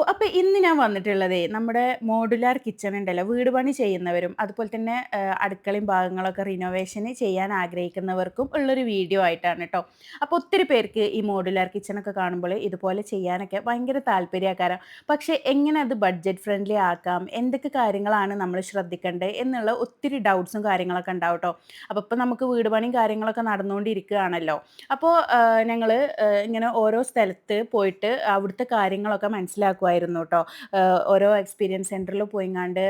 Hello. അപ്പൊ ഇന്ന് ഞാൻ വന്നിട്ടുള്ളതേ നമ്മുടെ മോഡുലാർ കിച്ചൺ ഉണ്ടല്ലോ. വീട് പണി ചെയ്യുന്നവരും അതുപോലെ തന്നെ അടുക്കളയും ഭാഗങ്ങളൊക്കെ റിനോവേഷന് ചെയ്യാൻ ആഗ്രഹിക്കുന്നവർക്കും ഉള്ളൊരു വീഡിയോ ആയിട്ടാണ് കേട്ടോ അപ്പൊ ഒത്തിരി പേർക്ക് ഈ മോഡുലാർ കിച്ചണൊക്കെ കാണുമ്പോൾ ഇതുപോലെ ചെയ്യാനൊക്കെ ഭയങ്കര താല്പര്യക്കാരം പക്ഷേ എങ്ങനെ അത് ബഡ്ജറ്റ് ഫ്രണ്ട്ലി ആക്കാം? എന്തൊക്കെ കാര്യങ്ങളാണ് നമ്മൾ ശ്രദ്ധിക്കേണ്ടത്? എന്നുള്ള ഒത്തിരി ഡൗട്ട്സും കാര്യങ്ങളൊക്കെ ഉണ്ടാവും കേട്ടോ അപ്പൊ ഇപ്പൊ നമുക്ക് വീട് പണിയും കാര്യങ്ങളൊക്കെ നടന്നുകൊണ്ടിരിക്കുകയാണല്ലോ. അപ്പോൾ ഞങ്ങൾ ഇങ്ങനെ ഓരോ സ്ഥലത്ത് പോയിട്ട് അവിടുത്തെ കാര്യങ്ങളൊക്കെ മനസ്സിലാക്കുമായിരുന്നു ട്ടോ. കേട്ടോ ഓരോ എക്സ്പീരിയൻസ് സെന്ററിൽ പോയിങ്ങാണ്ട്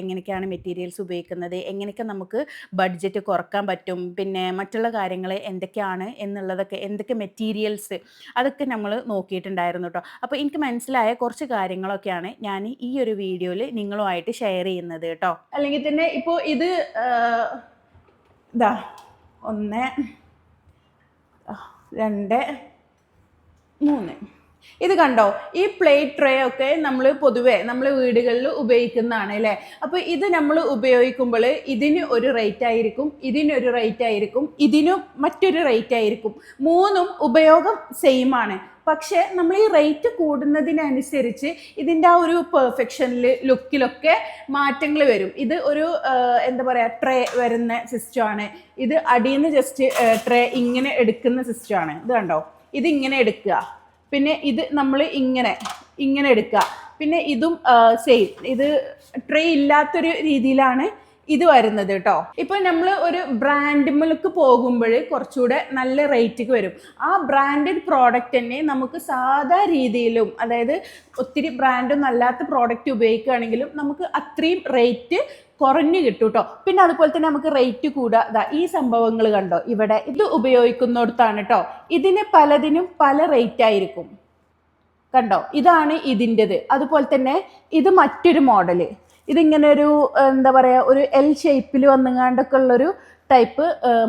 എങ്ങനെയൊക്കെയാണ് മെറ്റീരിയൽസ് ഉപയോഗിക്കുന്നത്? എങ്ങനെയൊക്കെ നമുക്ക് ബഡ്ജറ്റ് കുറയ്ക്കാൻ പറ്റും? പിന്നെ മറ്റുള്ള കാര്യങ്ങൾ എന്തൊക്കെയാണ് എന്നുള്ളതൊക്കെ എന്തൊക്കെ മെറ്റീരിയൽസ് അതൊക്കെ നമ്മൾ നോക്കിയിട്ടുണ്ടായിരുന്നു കേട്ടോ അപ്പോൾ എനിക്ക് മനസ്സിലായ കുറച്ച് കാര്യങ്ങളൊക്കെയാണ് ഞാൻ ഈ ഒരു വീഡിയോയിൽ നിങ്ങളുമായിട്ട് ഷെയർ ചെയ്യുന്നത് കേട്ടോ അല്ലെങ്കിൽ തന്നെ ഇപ്പോൾ ഇത് ഇതാ 1 2 3 ഇത് കണ്ടോ? ഈ പ്ലേറ്റ് ട്രേ ഒക്കെ നമ്മൾ പൊതുവെ നമ്മൾ വീടുകളിൽ ഉപയോഗിക്കുന്നതാണ് അല്ലേ അപ്പോൾ ഇത് നമ്മൾ ഉപയോഗിക്കുമ്പോൾ ഇതിന് ഒരു റേറ്റ് ആയിരിക്കും, ഇതിനൊരു റേറ്റ് ആയിരിക്കും, ഇതിനും മറ്റൊരു റേറ്റ് ആയിരിക്കും. മൂന്നും ഉപയോഗം സെയിം ആണ്. പക്ഷേ നമ്മൾ ഈ റേറ്റ് കൂടുന്നതിനനുസരിച്ച് ഇതിന്റെ ആ ഒരു പെർഫെക്ഷനിൽ ലുക്കിലൊക്കെ മാറ്റങ്ങൾ വരും. ഇത് ഒരു എന്താ പറയുക ട്രേ വരുന്ന സിസ്റ്റമാണ് ഇത് അടിയിൽ നിന്ന് ജസ്റ്റ് ട്രേ ഇങ്ങനെ എടുക്കുന്ന സിസ്റ്റമാണ് ഇത് കണ്ടോ? ഇതിങ്ങനെ എടുക്കുക. പിന്നെ ഇത് നമ്മൾ ഇങ്ങനെ ഇങ്ങനെ എടുക്കുക. പിന്നെ ഇതും സെയിം. ഇത് ട്രേ ഇല്ലാത്തൊരു രീതിയിലാണ് ഇത് വരുന്നത് കേട്ടോ ഇപ്പൊ നമ്മൾ ഒരു ബ്രാൻഡ് മിൽക്ക് പോകുമ്പോൾ കുറച്ചുകൂടെ നല്ല റേറ്റിക്ക് വരും. ആ ബ്രാൻഡഡ് പ്രോഡക്റ്റ് തന്നെ നമുക്ക് സാധാ രീതിയിലും അതായത് ഒത്തിരി ബ്രാൻഡൊന്നും അല്ലാത്ത പ്രോഡക്റ്റ് ഉപയോഗിക്കുകയാണെങ്കിലും നമുക്ക് അത്രയും റേറ്റ് കുറഞ്ഞ് കിട്ടും കേട്ടോ പിന്നെ അതുപോലെ തന്നെ നമുക്ക് റേറ്റ് കൂടുക ഈ സംഭവങ്ങൾ കണ്ടോ? ഇവിടെ ഇത് ഉപയോഗിക്കുന്നിടത്താണ് കേട്ടോ ഇതിന് പലതിനും പല റേറ്റ് ആയിരിക്കും. കണ്ടോ? ഇതാണ് ഇതിന്റെത്. അതുപോലെ തന്നെ ഇത് മറ്റൊരു മോഡൽ ഇതിങ്ങനെ ഒരു എന്താ പറയുക ഒരു എൽ ഷേപ്പിൽ വന്നുങ്ങാണ്ടൊക്കെ ഉള്ളൊരു ടൈപ്പ്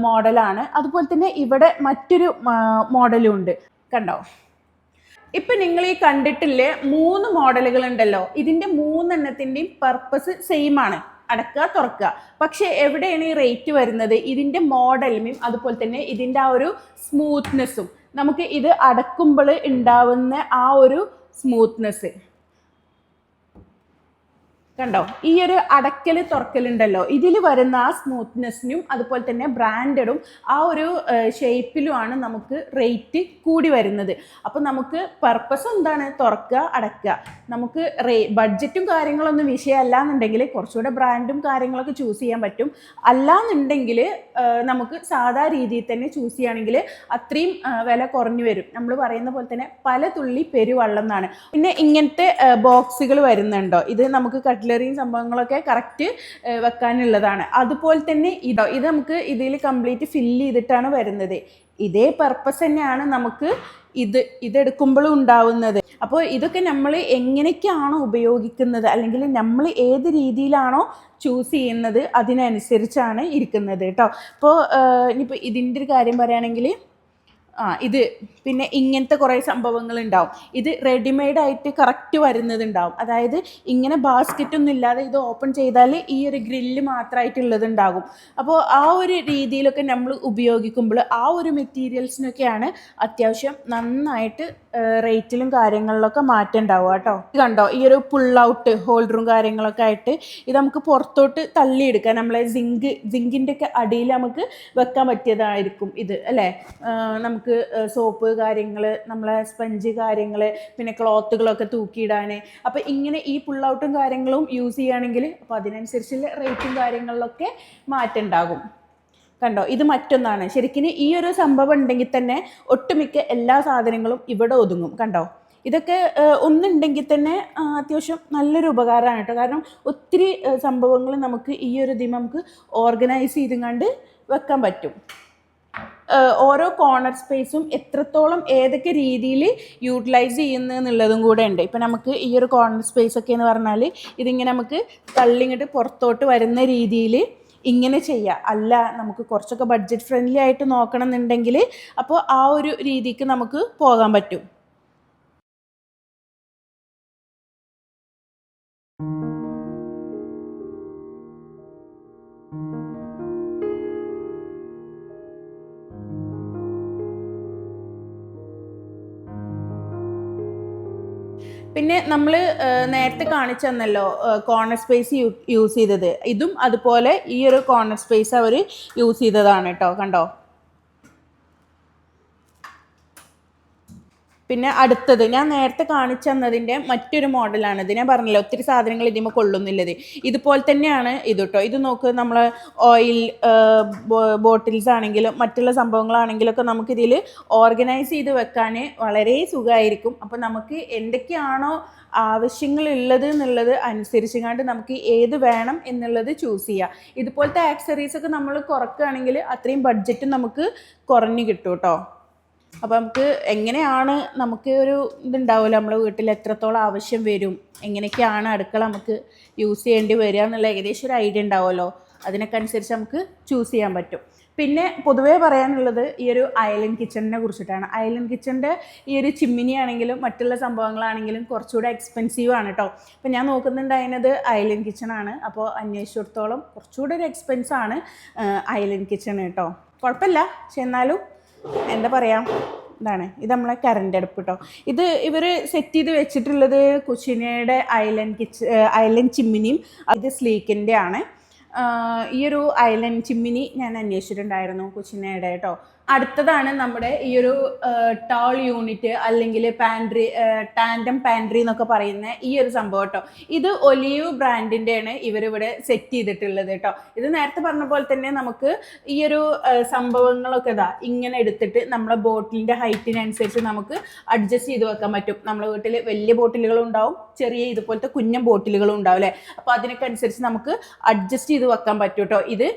മോഡലാണ്. അതുപോലെ തന്നെ ഇവിടെ മറ്റൊരു മോഡലും ഉണ്ട്. കണ്ടോ? ഇപ്പം നിങ്ങൾ ഈ കണ്ടിട്ടില്ലേ മൂന്ന് മോഡലുകൾ ഉണ്ടല്ലോ. ഇതിന്റെ മൂന്നെണ്ണത്തിന്റെയും പർപ്പസ് സെയിം ആണ്. അടക്കുക തുറക്കുക. പക്ഷേ എവിടെയാണ് ഈ റേറ്റ് വരുന്നത്? ഇതിന്റെ മോഡലിനും അതുപോലെ തന്നെ ഇതിന്റെ ആ ഒരു സ്മൂത്ത്നെസ്സും നമുക്ക് ഇത് അടക്കുമ്പോൾ ഉണ്ടാവുന്ന ആ ഒരു സ്മൂത്ത്നെസ് കണ്ടോ? ഈ ഒരു അടക്കൽ തുറക്കലുണ്ടല്ലോ ഇതിൽ വരുന്ന ആ സ്മൂത്ത്നെസ്സിനും അതുപോലെ തന്നെ ബ്രാൻഡഡും ആ ഒരു ഷേപ്പിലുമാണ് നമുക്ക് റേറ്റ് കൂടി വരുന്നത്. അപ്പോൾ നമുക്ക് പർപ്പസ് എന്താണ്? തുറക്കുക അടക്കുക. നമുക്ക് റേ ബഡ്ജറ്റും കാര്യങ്ങളൊന്നും വിഷയമല്ല എന്നുണ്ടെങ്കിൽ കുറച്ചുകൂടെ ബ്രാൻഡും കാര്യങ്ങളൊക്കെ ചൂസ് ചെയ്യാൻ പറ്റും. അല്ലാന്നുണ്ടെങ്കിൽ നമുക്ക് സാധാ രീതിയിൽ തന്നെ ചൂസ് ചെയ്യുകയാണെങ്കിൽ അത്രയും വില കുറഞ്ഞു വരും. നമ്മൾ പറയുന്ന പോലെ തന്നെ പല തുള്ളി പെരുവള്ളം എന്നാണ്. പിന്നെ ഇങ്ങനത്തെ ബോക്സുകൾ വരുന്നുണ്ടോ? ഇത് നമുക്ക് കട്ട്ലറിയും സംഭവങ്ങളൊക്കെ കറക്റ്റ് വെക്കാനുള്ളതാണ്. അതുപോലെ തന്നെ ഇതോ ഇത് നമുക്ക് ഇതിൽ കംപ്ലീറ്റ് ഫില്ല് ചെയ്തിട്ടാണ് വരുന്നത്. ഇതേ പർപ്പസ് തന്നെയാണ് നമുക്ക് ഇത് ഇതെടുക്കുമ്പോഴും ഉണ്ടാവുന്നത്. അപ്പോൾ ഇതൊക്കെ നമ്മൾ എങ്ങനെയൊക്കെയാണോ ഉപയോഗിക്കുന്നത് അല്ലെങ്കിൽ നമ്മൾ ഏത് രീതിയിലാണോ ചൂസ് ചെയ്യുന്നത് അതിനനുസരിച്ചാണ് ഇരിക്കുന്നത് കേട്ടോ അപ്പോൾ ഇനിയിപ്പോൾ ഇതിന്റെ ഒരു കാര്യം പറയുകയാണെങ്കിൽ ആ ഇത് പിന്നെ ഇങ്ങനത്തെ കുറേ സംഭവങ്ങൾ ഉണ്ടാവും. ഇത് റെഡിമെയ്ഡ് ആയിട്ട് കറക്റ്റ് വരുന്നതുണ്ടാവും. അതായത് ഇങ്ങനെ ബാസ്ക്കറ്റ് ഒന്നും ഇല്ലാതെ ഇത് ഓപ്പൺ ചെയ്താൽ ഈ ഒരു ഗ്രില്ല് മാത്രമായിട്ടുള്ളതുണ്ടാകും അപ്പോൾ ആ ഒരു രീതിയിലൊക്കെ നമ്മൾ ഉപയോഗിക്കുമ്പോൾ ആ ഒരു മെറ്റീരിയൽസിനൊക്കെയാണ് അത്യാവശ്യം നന്നായിട്ട് റേറ്റിലും കാര്യങ്ങളിലൊക്കെ മാറ്റം ഉണ്ടാവുക കേട്ടോ ഇത് കണ്ടോ? ഈ ഒരു പുൾ ഔട്ട് ഹോൾഡറും കാര്യങ്ങളൊക്കെ ആയിട്ട് ഇത് നമുക്ക് പുറത്തോട്ട് തള്ളിയെടുക്കാം. നമ്മളെ സിങ്ക് സിങ്കിന്റെ ഒക്കെ അടിയിൽ നമുക്ക് വെക്കാൻ പറ്റിയതായിരിക്കും ഇത് അല്ലേ? നമുക്ക് സോപ്പ് കാര്യങ്ങൾ നമ്മളെ സ്പഞ്ച് കാര്യങ്ങൾ പിന്നെ ക്ലോത്തുകളൊക്കെ തൂക്കിയിടാൻ അപ്പോൾ ഇങ്ങനെ ഈ പുൾ ഔട്ടും കാര്യങ്ങളും യൂസ് ചെയ്യുകയാണെങ്കിൽ അപ്പോൾ അതിനനുസരിച്ചുള്ള റേറ്റും കാര്യങ്ങളിലൊക്കെ മാറ്റം ഉണ്ടാകും. കണ്ടോ? ഇത് മറ്റൊന്നാണ്. ശരിക്കും ഈ ഒരു സംഭവം ഉണ്ടെങ്കിൽ തന്നെ ഒട്ടുമിക്ക എല്ലാ സാധനങ്ങളും ഇവിടെ ഒതുങ്ങും. കണ്ടോ? ഇതൊക്കെ ഒന്നുണ്ടെങ്കിൽ തന്നെ അത്യാവശ്യം നല്ലൊരു ഉപകാരമാണ് കേട്ടോ കാരണം ഒത്തിരി സംഭവങ്ങൾ നമുക്ക് ഈ ഒരു ഇതിൽ നമുക്ക് ഓർഗനൈസ് ചെയ്തുകൊണ്ട് വെക്കാൻ പറ്റും. ഓരോ കോർണർ സ്പേസും എത്രത്തോളം ഏതൊക്കെ രീതിയിൽ യൂട്ടിലൈസ് ചെയ്യുന്നു എന്നുള്ളതും കൂടെ ഉണ്ട്. ഇപ്പം നമുക്ക് ഈ ഒരു കോർണർ സ്പേസ് ഒക്കെ എന്ന് പറഞ്ഞാൽ ഇതിങ്ങനെ നമുക്ക് തള്ളിങ്ങോട്ട് പുറത്തോട്ട് വരുന്ന രീതിയിൽ ഇങ്ങനെ ചെയ്യാം. അല്ല നമുക്ക് കുറച്ചൊക്കെ ബഡ്ജറ്റ് ഫ്രണ്ട്ലി ആയിട്ട് നോക്കണം എന്നുണ്ടെങ്കിൽ അപ്പോൾ ആ ഒരു രീതിക്ക് നമുക്ക് പോകാൻ പറ്റും. പിന്നെ നമ്മൾ നേരത്തെ കാണിച്ചു തന്നല്ലോ കോർണർ സ്പേസ് യൂസ് ചെയ്തത്. ഇതും അതുപോലെ ഈ ഒരു കോർണർ സ്പേസ് അവർ യൂസ് ചെയ്തതാണ് കേട്ടോ കണ്ടോ? പിന്നെ അടുത്തത് ഞാൻ നേരത്തെ കാണിച്ചു തന്നതിന്റെ മറ്റൊരു മോഡലാണ് ഇത്. ഞാൻ പറഞ്ഞില്ല ഒത്തിരി സാധനങ്ങൾ ഇതിമ്പോൾ കൊള്ളുന്നില്ലത്. ഇതുപോലെ തന്നെയാണ് ഇത് കേട്ടോ ഇത് നോക്ക് നമ്മൾ ഓയിൽ ബോട്ടിൽസ് ആണെങ്കിലും മറ്റുള്ള സംഭവങ്ങളാണെങ്കിലൊക്കെ നമുക്കിതിൽ ഓർഗനൈസ് ചെയ്ത് വെക്കാൻ വളരെ സുഖമായിരിക്കും. അപ്പോൾ നമുക്ക് എന്തൊക്കെയാണോ ആവശ്യങ്ങളുള്ളത് എന്നുള്ളത് അനുസരിച്ച് കണ്ട് നമുക്ക് ഏത് വേണം എന്നുള്ളത് ചൂസ് ചെയ്യാം. ഇതുപോലത്തെ ആക്സറീസ് ഒക്കെ നമ്മൾ കുറക്കുകയാണെങ്കിൽ അത്രയും ബഡ്ജറ്റ് നമുക്ക് കുറഞ്ഞു കിട്ടും കേട്ടോ അപ്പോൾ നമുക്ക് എങ്ങനെയാണ് നമുക്ക് ഒരു ഇതുണ്ടാവില്ല നമ്മുടെ വീട്ടിൽ എത്രത്തോളം ആവശ്യം വരും? എങ്ങനെയൊക്കെയാണ് അടുക്കള നമുക്ക് യൂസ് ചെയ്യേണ്ടി വരിക എന്നുള്ള ഏകദേശം ഒരു ഐഡിയ ഉണ്ടാവുമല്ലോ? അതിനൊക്കെ അനുസരിച്ച് നമുക്ക് ചൂസ് ചെയ്യാൻ പറ്റും. പിന്നെ പൊതുവേ പറയാനുള്ളത് ഈ ഒരു ഐലൻഡ് കിച്ചണിനെ കുറിച്ചിട്ടാണ്. ഐലൻഡ് കിച്ചണിന്റെ ഈ ഒരു ചിമ്മിനി ആണെങ്കിലും മറ്റുള്ള സംഭവങ്ങളാണെങ്കിലും കുറച്ചുകൂടെ എക്സ്പെൻസീവ് ആണ് കേട്ടോ അപ്പോൾ ഞാൻ നോക്കുന്നുണ്ടായിരുന്നത് ഐലൻഡ് കിച്ചണാണ് അപ്പോൾ അന്വേഷിച്ചിടത്തോളം കുറച്ചുകൂടെ ഒരു എക്സ്പെൻസാണ് ഐലൻഡ് കിച്ചൺ കേട്ടോ കുഴപ്പമില്ല. പക്ഷെ എന്നാലും എന്താ പറയുക ഇതാണ്. ഇത് നമ്മളെ കറണ്ട് അടുപ്പ് കേട്ടോ ഇത് ഇവർ സെറ്റ് ചെയ്ത് വെച്ചിട്ടുള്ളത് കൊച്ചിനയുടെ ഐലൻഡ് കിച്ച് ഐലൻഡ് ചിമ്മിനിയും അത് സ്ലീക്കിന്റെ ആണ്. ഈ ഒരു ഐലൻഡ് ചിമ്മിനി ഞാൻ അന്വേഷിച്ചിട്ടുണ്ടായിരുന്നു കുച്ചിനയുടെ കേട്ടോ അടുത്തതാണ് നമ്മുടെ ഈ ഒരു ടോൾ യൂണിറ്റ് അല്ലെങ്കിൽ പാൻട്രി ടാൻഡം പാൻട്രി എന്നൊക്കെ പറയുന്ന ഈ ഒരു സംഭവം കേട്ടോ. ഇത് ഒലീവ് ബ്രാൻഡിന്റെയാണ് ഇവരിവിടെ സെറ്റ് ചെയ്തിട്ടുള്ളത് കേട്ടോ. ഇത് നേരത്തെ പറഞ്ഞ പോലെ തന്നെ നമുക്ക് ഈ ഒരു സംഭവങ്ങളൊക്കെ ഇതാ ഇങ്ങനെ എടുത്തിട്ട് നമ്മളെ ബോട്ടിലിന്റെ ഹൈറ്റിനനുസരിച്ച് നമുക്ക് അഡ്ജസ്റ്റ് ചെയ്ത് വെക്കാൻ പറ്റും. നമ്മളെ വീട്ടിൽ വലിയ ബോട്ടിലുകളും ഉണ്ടാവും ചെറിയ ഇതുപോലത്തെ കുഞ്ഞൻ ബോട്ടിലുകളും ഉണ്ടാവും അല്ലേ? അപ്പോൾ അതിനൊക്കെ അനുസരിച്ച് നമുക്ക് അഡ്ജസ്റ്റ് ചെയ്ത് വെക്കാൻ പറ്റും കേട്ടോ. ഇത്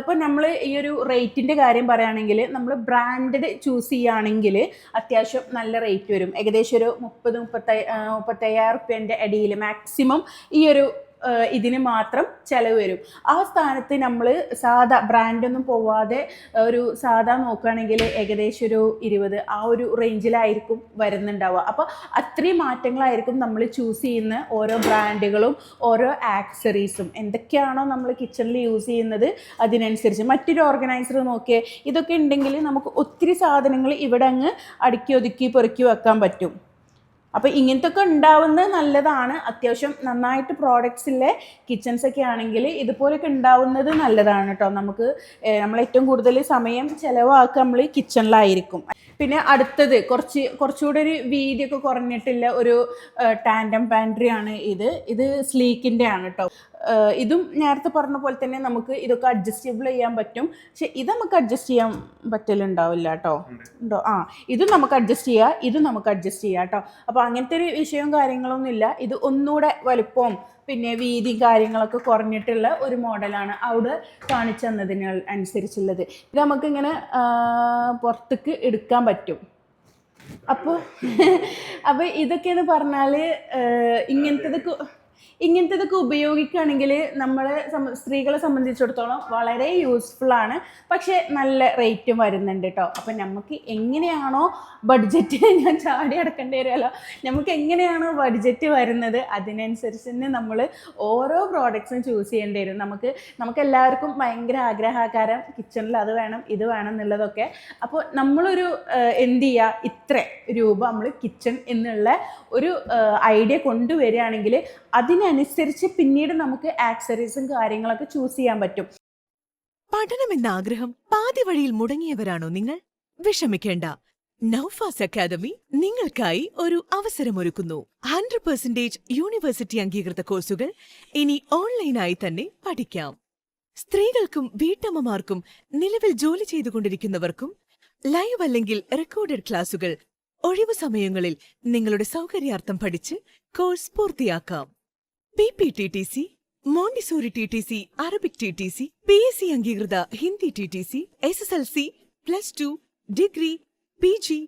ഇപ്പോൾ നമ്മൾ ഈ ഒരു റേറ്റിന്റെ കാര്യം പറയുകയാണെങ്കിൽ നമ്മൾ ബ്രാൻഡഡ് ചൂസ് ചെയ്യുകയാണെങ്കിൽ അത്യാവശ്യം നല്ല റേറ്റ് വരും. ഏകദേശം ഒരു മുപ്പത് മുപ്പത്തൈ മുപ്പത്തയ്യായിരം റുപ്യന്റെ ഇടയിൽ മാക്സിമം ഈ ഒരു ഇതിന് മാത്രം ചിലവ് വരും. ആ സ്ഥാനത്ത് നമ്മൾ സാധാ ബ്രാൻഡൊന്നും പോവാതെ ഒരു സാധാ നോക്കുകയാണെങ്കിൽ ഏകദേശം ഒരു ഇരുപത് ആ ഒരു റേഞ്ചിലായിരിക്കും വരുന്നുണ്ടാവുക. അപ്പോൾ അത്രയും മാറ്റങ്ങളായിരിക്കും നമ്മൾ ചൂസ് ചെയ്യുന്ന ഓരോ ബ്രാൻഡുകളും ഓരോ ആക്സറീസും എന്തൊക്കെയാണോ നമ്മൾ കിച്ചണിൽ യൂസ് ചെയ്യുന്നത് അതിനനുസരിച്ച്. മറ്റൊരു ഓർഗനൈസർ നോക്കിയേ ഇതൊക്കെ ഉണ്ടെങ്കിൽ നമുക്ക് ഒത്തിരി സാധനങ്ങൾ ഇവിടെ അങ്ങ് അടുക്കി ഒതുക്കി പൊറുക്കി വെക്കാൻ പറ്റും. അപ്പോൾ ഇങ്ങനത്തെ ഒക്കെ ഉണ്ടാവുന്നത് നല്ലതാണ്. അത്യാവശ്യം നന്നായിട്ട് പ്രോഡക്ട്സിലെ കിച്ചൺസ് ഒക്കെ ആണെങ്കിൽ ഇതുപോലെയൊക്കെ ഉണ്ടാവുന്നത് നല്ലതാണ് കേട്ടോ നമുക്ക് നമ്മൾ ഏറ്റവും കൂടുതൽ സമയം ചിലവാക്കുക നമ്മൾ കിച്ചണിലായിരിക്കും പിന്നെ അടുത്തത് കുറച്ച് കുറച്ചുകൂടെ ഒരു വീതിയൊക്കെ കുറഞ്ഞിട്ടില്ല ഒരു ടാൻഡം പാൻട്രി ആണ് ഇത്. ഇത് സ്ലീക്കിന്റെ ആണ് കേട്ടോ ഇതും നേരത്തെ പറഞ്ഞ പോലെ തന്നെ നമുക്ക് ഇതൊക്കെ അഡ്ജസ്റ്റബിൾ ചെയ്യാൻ പറ്റും. പക്ഷെ ഇത് നമുക്ക് അഡ്ജസ്റ്റ് ചെയ്യാൻ പറ്റലുണ്ടാവില്ല കേട്ടോ. ഉണ്ടോ. ആ ഇത് നമുക്ക് അഡ്ജസ്റ്റ് ചെയ്യാം ഇത് നമുക്ക് അഡ്ജസ്റ്റ് ചെയ്യാം കേട്ടോ. അപ്പോൾ അങ്ങനത്തെ ഒരു വിഷയവും കാര്യങ്ങളൊന്നും ഇല്ല. ഇത് ഒന്നുകൂടെ വലുപ്പവും പിന്നെ വീതി കാര്യങ്ങളൊക്കെ കുറഞ്ഞിട്ടുള്ള ഒരു മോഡലാണ് അവിടെ കാണിച്ചു തന്നതിന് അനുസരിച്ചുള്ളത്. ഇത് നമുക്കിങ്ങനെ പുറത്തേക്ക് എടുക്കാൻ പറ്റും. അപ്പോൾ അപ്പോൾ ഇതൊക്കെയെന്ന് പറഞ്ഞാൽ ഇങ്ങനത്തതൊക്കെ ഇങ്ങനത്തതൊക്കെ ഉപയോഗിക്കുകയാണെങ്കിൽ നമ്മളെ സ്ത്രീകളെ സംബന്ധിച്ചിടത്തോളം വളരെ യൂസ്ഫുൾ ആണ്. പക്ഷേ നല്ല റേറ്റും വരുന്നുണ്ട് കേട്ടോ അപ്പം നമുക്ക് എങ്ങനെയാണോ ബഡ്ജറ്റ് ഞാൻ ചാടി അടക്കേണ്ടി വരുമല്ലോ. നമുക്ക് എങ്ങനെയാണോ ബഡ്ജറ്റ് വരുന്നത് അതിനനുസരിച്ച് തന്നെ നമ്മൾ ഓരോ പ്രോഡക്ട്സും ചൂസ് ചെയ്യേണ്ടി വരും. നമുക്ക് നമുക്ക് എല്ലാവർക്കും ഭയങ്കര ആഗ്രഹാകാരം കിച്ചണിൽ അത് വേണം ഇത് വേണം എന്നുള്ളതൊക്കെ. അപ്പോൾ നമ്മളൊരു എന്ത് ചെയ്യുക? ഇത്ര രൂപ നമ്മൾ കിച്ചൺ എന്നുള്ള ഒരു ഐഡിയ കൊണ്ടുവരികയാണെങ്കിൽ അതിനനുസരിച്ച് പിന്നീട് നമുക്ക് ആക്സറീസും കാര്യങ്ങളൊക്കെ ചൂസ് ചെയ്യാൻ പറ്റും. പഠനമെന്ന ആഗ്രഹം പാതി വഴിയിൽ മുടങ്ങിയവരാണോ നിങ്ങൾ? വിഷമിക്കേണ്ട. നൌഫാസ് അക്കാദമി നിങ്ങൾക്കായി ഒരു അവസരമൊരുക്കുന്നു. ഹൺഡ്രഡ് പെർസെന്റേജ് യൂണിവേഴ്സിറ്റി അംഗീകൃത കോഴ്സുകൾ ഇനി ഓൺലൈനായി തന്നെ പഠിക്കാം. സ്ത്രീകൾക്കും വീട്ടമ്മമാർക്കും നിലവിൽ ജോലി ചെയ്തുകൊണ്ടിരിക്കുന്നവർക്കും ലൈവ് അല്ലെങ്കിൽ റെക്കോർഡഡ് ക്ലാസുകൾ ഒഴിവു സമയങ്ങളിൽ നിങ്ങളുടെ സൗകര്യാർത്ഥം പഠിച്ച് കോഴ്സ് പൂർത്തിയാക്കാം. P P T T C Montessori T T C Arabic T T C P S C അംഗീകൃത Hindi T T C S S L C plus two degree P G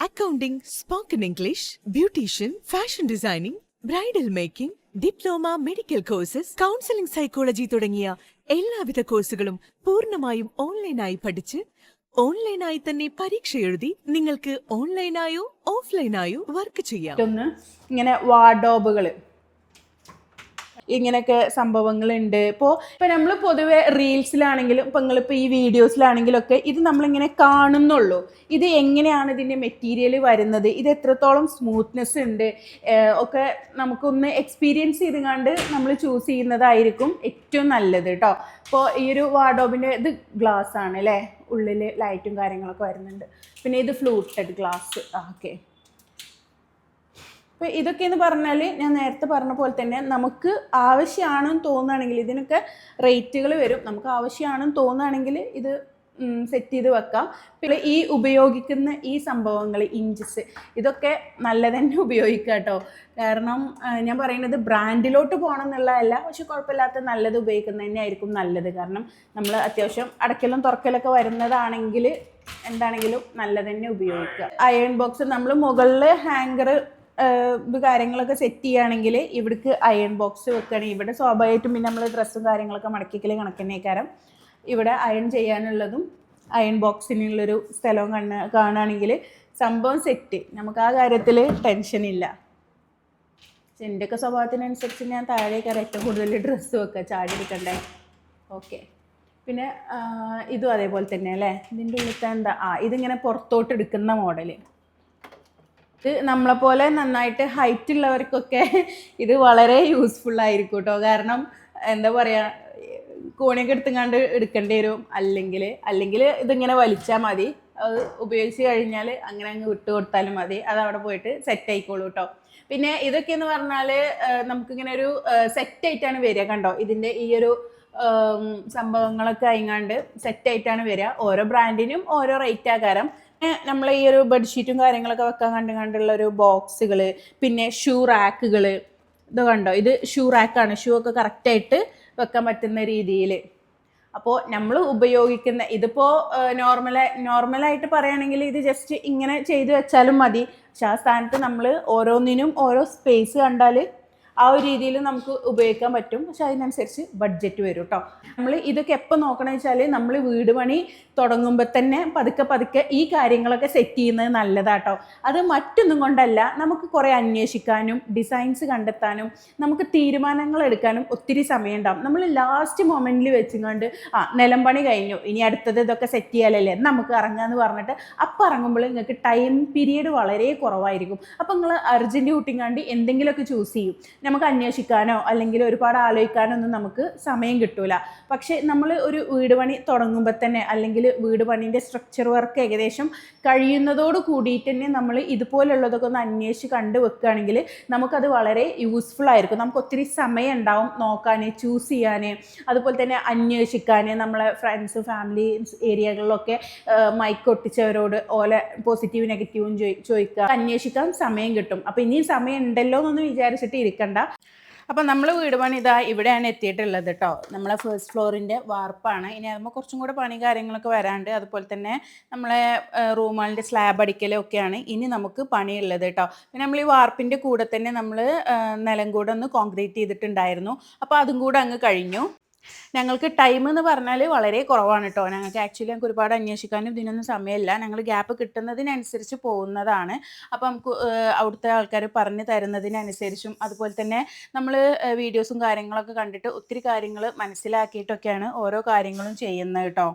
accounting spoken English beautician fashion designing bridal making diploma medical courses counselling psychology തുടങ്ങിയ എല്ലാവിധ കോഴ്സുകളും പൂർണമായും ഓൺലൈനായി പഠിച്ച് ഓൺലൈനായി തന്നെ പരീക്ഷ എഴുതി നിങ്ങൾക്ക് ഓൺലൈനായോ ഓഫ്ലൈനായോ വർക്ക് ചെയ്യാം. ഇങ്ങനെ വാർഡോബുകൾ ഇങ്ങനെയൊക്കെ സംഭവങ്ങളുണ്ട്. ഇപ്പോൾ ഇപ്പോൾ നമ്മൾ പൊതുവെ റീൽസിലാണെങ്കിലും ഇപ്പം നിങ്ങളിപ്പോൾ ഈ വീഡിയോസിലാണെങ്കിലും ഒക്കെ ഇത് നമ്മളിങ്ങനെ കാണുന്നുള്ളൂ. ഇത് എങ്ങനെയാണ് ഇതിന്റെ മെറ്റീരിയൽ വരുന്നത്? ഇത് എത്രത്തോളം സ്മൂത്ത്നെസ് ഉണ്ട്? ഒക്കെ നമുക്കൊന്ന് എക്സ്പീരിയൻസ് ചെയ്ത് ചെയ്തുകൊണ്ട് നമ്മൾ ചൂസ് ചെയ്യുന്നതായിരിക്കും ഏറ്റവും നല്ലത് കേട്ടോ ഇപ്പോൾ ഈ ഒരു വാർഡോബിന്റെ ഇത് ഗ്ലാസ് ആണ് അല്ലേ ഉള്ളിൽ ലൈറ്റും കാര്യങ്ങളൊക്കെ വരുന്നുണ്ട്. പിന്നെ ഇത് ഫ്ലൂട്ടഡ് ഗ്ലാസ്. ഓക്കെ. അപ്പോൾ ഇതൊക്കെ എന്ന് പറഞ്ഞാൽ ഞാൻ നേരത്തെ പറഞ്ഞ പോലെ തന്നെ നമുക്ക് ആവശ്യമാണെന്ന് തോന്നുകയാണെങ്കിൽ ഇതിനൊക്കെ റേറ്റുകൾ വരും. നമുക്ക് ആവശ്യമാണെന്ന് തോന്നുകയാണെങ്കിൽ ഇത് സെറ്റ് ചെയ്ത് വെക്കാം. പിന്നെ ഈ ഉപയോഗിക്കുന്ന ഈ സംഭവങ്ങൾ ഇഞ്ചസ് ഇതൊക്കെ നല്ല തന്നെ ഉപയോഗിക്കുക കേട്ടോ. കാരണം ഞാൻ പറയുന്നത് ബ്രാൻഡിലോട്ട് പോകണം എന്നുള്ളതല്ല പക്ഷെ കുഴപ്പമില്ലാത്ത നല്ലത് ഉപയോഗിക്കുന്നത് തന്നെ ആയിരിക്കും നല്ലത്. കാരണം നമ്മൾ അത്യാവശ്യം അടയ്ക്കലും തുറക്കലൊക്കെ വരുന്നതാണെങ്കിൽ എന്താണെങ്കിലും നല്ലത് തന്നെ ഉപയോഗിക്കുക. അയൺ ബോക്സ് നമ്മൾ മുകളിൽ ഹാങ്കർ കാര്യങ്ങളൊക്കെ സെറ്റ് ചെയ്യുകയാണെങ്കിൽ ഇവിടേക്ക് അയൺ ബോക്സ് വെക്കുകയാണെങ്കിൽ ഇവിടെ സ്വാഭാവികമായിട്ടും പിന്നെ നമ്മൾ ഡ്രസ്സും കാര്യങ്ങളൊക്കെ മടക്കിക്കൽ കണക്കന്നേക്കാരം. ഇവിടെ അയൺ ചെയ്യാനുള്ളതും അയൺ ബോക്സിനുള്ളൊരു സ്ഥലവും കണ്ണ് കാണുകയാണെങ്കിൽ സംഭവം സെറ്റ് നമുക്ക് ആ കാര്യത്തിൽ ടെൻഷനില്ല എന്റെയൊക്കെ സ്വഭാവത്തിനനുസരിച്ച് ഞാൻ താഴേക്കാരം ഏറ്റവും കൂടുതൽ ഡ്രസ്സ് വെക്കുക ചാടി എടുക്കണ്ടേ ഓക്കെ പിന്നെ ഇതും അതേപോലെ തന്നെ അല്ലേ ഇതിന്റെ ഉള്ളിലത്തെ എന്താ? ആ ഇതിങ്ങനെ പുറത്തോട്ട് എടുക്കുന്ന ഇത് നമ്മളെപ്പോലെ നന്നായിട്ട് ഹൈറ്റ് ഉള്ളവർക്കൊക്കെ ഇത് വളരെ യൂസ്ഫുൾ ആയിരിക്കും കേട്ടോ കാരണം എന്താ പറയുക കോണിയൊക്കെ എടുത്തുങ്ങാണ്ട് എടുക്കേണ്ടി വരും. അല്ലെങ്കിൽ അല്ലെങ്കിൽ ഇതിങ്ങനെ വലിച്ചാൽ മതി. അത് ഉപയോഗിച്ച് കഴിഞ്ഞാൽ അങ്ങനെ അങ്ങ് വിട്ട് കൊടുത്താലും മതി. അത് അവിടെ പോയിട്ട് സെറ്റ് ആയിക്കോളൂ കേട്ടോ പിന്നെ ഇതൊക്കെ എന്ന് പറഞ്ഞാൽ നമുക്കിങ്ങനെ ഒരു സെറ്റ് ആയിട്ടാണ് വരിക കണ്ടോ? ഇതിന്റെ ഈ ഒരു സംഭവങ്ങളൊക്കെ അയങ്ങാണ്ട് സെറ്റ് ആയിട്ടാണ് വരിക. ഓരോ ബ്രാൻഡിനും ഓരോ റേറ്റ് ആകാരം. നമ്മൾ ഈ ഒരു ബെഡ്ഷീറ്റും കാര്യങ്ങളൊക്കെ വെക്കാൻ കണ്ട് കണ്ടുള്ള ഒരു ബോക്സുകൾ പിന്നെ ഷൂ റാക്കുകൾ ഇത് കണ്ടോ? ഇത് ഷൂ റാക്കാണ് ഷൂ ഒക്കെ കറക്റ്റായിട്ട് വെക്കാൻ പറ്റുന്ന രീതിയിൽ അപ്പോൾ നമ്മൾ ഉപയോഗിക്കുന്ന ഇതിപ്പോൾ നോർമൽ നോർമലായിട്ട് പറയുകയാണെങ്കിൽ ഇത് ജസ്റ്റ് ഇങ്ങനെ ചെയ്ത് വെച്ചാലും മതി. പക്ഷെ ആ സ്ഥാനത്ത് നമ്മൾ ഓരോന്നിനും ഓരോ സ്പേസ് കണ്ടാൽ ആ ഒരു രീതിയിൽ നമുക്ക് ഉപയോഗിക്കാൻ പറ്റും. പക്ഷെ അതിനനുസരിച്ച് ബഡ്ജറ്റ് വരും കേട്ടോ നമ്മൾ ഇതൊക്കെ എപ്പോൾ നോക്കണമെന്ന് വെച്ചാൽ നമ്മൾ വീട് പണി തുടങ്ങുമ്പോൾ തന്നെ പതുക്കെ പതുക്കെ ഈ കാര്യങ്ങളൊക്കെ സെറ്റ് ചെയ്യുന്നത് നല്ലതാട്ടോ അത് മറ്റൊന്നും കൊണ്ടല്ല നമുക്ക് കുറേ അന്വേഷിക്കാനും ഡിസൈൻസ് കണ്ടെത്താനും നമുക്ക് തീരുമാനങ്ങൾ എടുക്കാനും ഒത്തിരി സമയം ഉണ്ടാവും. നമ്മൾ ലാസ്റ്റ് മൊമെന്റിൽ വെച്ചുകൊണ്ട് ആ നിലം പണി കഴിഞ്ഞു ഇനി അടുത്തത് ഇതൊക്കെ സെറ്റ് ചെയ്യാലല്ലേ നമുക്ക് ഇറങ്ങാന്ന് പറഞ്ഞിട്ട് അപ്പം ഇറങ്ങുമ്പോൾ നിങ്ങൾക്ക് ടൈം പീരീഡ് വളരെ കുറവായിരിക്കും. അപ്പം നിങ്ങൾ അർജന്റ് കൂട്ടിങ്ങാണ്ട് എന്തെങ്കിലുമൊക്കെ ചൂസ് ചെയ്യും. നമുക്ക് അന്വേഷിക്കാനോ അല്ലെങ്കിൽ ഒരുപാട് ആലോചിക്കാനോ ഒന്നും നമുക്ക് സമയം കിട്ടൂല. പക്ഷേ നമ്മൾ ഒരു വീട് പണി തുടങ്ങുമ്പോൾ തന്നെ അല്ലെങ്കിൽ വീട് പണിന്റെ സ്ട്രക്ചർ വർക്ക് ഏകദേശം കഴിയുന്നതോട് കൂടിയിട്ട് തന്നെ നമ്മൾ ഇതുപോലുള്ളതൊക്കെ ഒന്ന് അന്വേഷിച്ച് കണ്ടു വെക്കുകയാണെങ്കിൽ നമുക്കത് വളരെ യൂസ്ഫുൾ ആയിരിക്കും. നമുക്ക് ഒത്തിരി സമയം ഉണ്ടാവും നോക്കാൻ ചൂസ് ചെയ്യാൻ അതുപോലെ തന്നെ അന്വേഷിക്കാൻ നമ്മളെ ഫ്രണ്ട്സ് ഫാമിലി ഏരിയകളിലൊക്കെ മൈക്ക് ഒട്ടിച്ചവരോട് ഓലെ പോസിറ്റീവ് നെഗറ്റീവും ചോദിക്കുക. അന്വേഷിക്കാൻ സമയം കിട്ടും. അപ്പോൾ ഇനിയും സമയം ഉണ്ടല്ലോ എന്നൊന്ന് വിചാരിച്ചിട്ട് ഇരിക്കണ്ട. അപ്പം നമ്മൾ വീട് പണി ഇതാ ഇവിടെയാണ് എത്തിയിട്ടുള്ളത് കേട്ടോ നമ്മളെ ഫസ്റ്റ് ഫ്ലോറിന്റെ വാർപ്പാണ്. ഇനി അതുമ്പോൾ കുറച്ചും കൂടെ പണി കാര്യങ്ങളൊക്കെ വരാണ്ട് അതുപോലെ തന്നെ നമ്മളെ റൂമുകളുടെ സ്ലാബ് അടിക്കലൊക്കെയാണ് ഇനി നമുക്ക് പണിയുള്ളത് കേട്ടോ പിന്നെ നമ്മൾ ഈ വാർപ്പിന്റെ കൂടെ തന്നെ നമ്മൾ നിലം കൂടെ ഒന്ന് കോൺക്രീറ്റ് ചെയ്തിട്ടുണ്ടായിരുന്നു. അപ്പോൾ അതും കൂടെ അങ്ങ് കഴിഞ്ഞു. ഞങ്ങൾക്ക് ടൈം എന്ന് പറഞ്ഞാൽ വളരെ കുറവാണ് കേട്ടോ ഞങ്ങൾക്ക് ആക്ച്വലി ഞങ്ങൾക്ക് ഒരുപാട് അന്വേഷിക്കാനും ഇതിനൊന്നും സമയമില്ല. ഞങ്ങൾ ഗ്യാപ്പ് കിട്ടുന്നതിനനുസരിച്ച് പോകുന്നതാണ്. അപ്പം നമുക്ക് അവിടുത്തെ ആൾക്കാർ പറഞ്ഞു തരുന്നതിനനുസരിച്ചും അതുപോലെ തന്നെ നമ്മൾ വീഡിയോസും കാര്യങ്ങളൊക്കെ കണ്ടിട്ട് ഒത്തിരി കാര്യങ്ങൾ മനസ്സിലാക്കിയിട്ടൊക്കെയാണ് ഓരോ കാര്യങ്ങളും ചെയ്യുന്നത് കേട്ടോ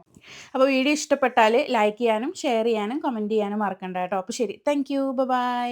അപ്പോൾ വീഡിയോ ഇഷ്ടപ്പെട്ടാൽ ലൈക്ക് ചെയ്യാനും ഷെയർ ചെയ്യാനും കമന്റ് ചെയ്യാനും മറക്കണ്ട കേട്ടോ അപ്പോൾ ശരി. Thank you by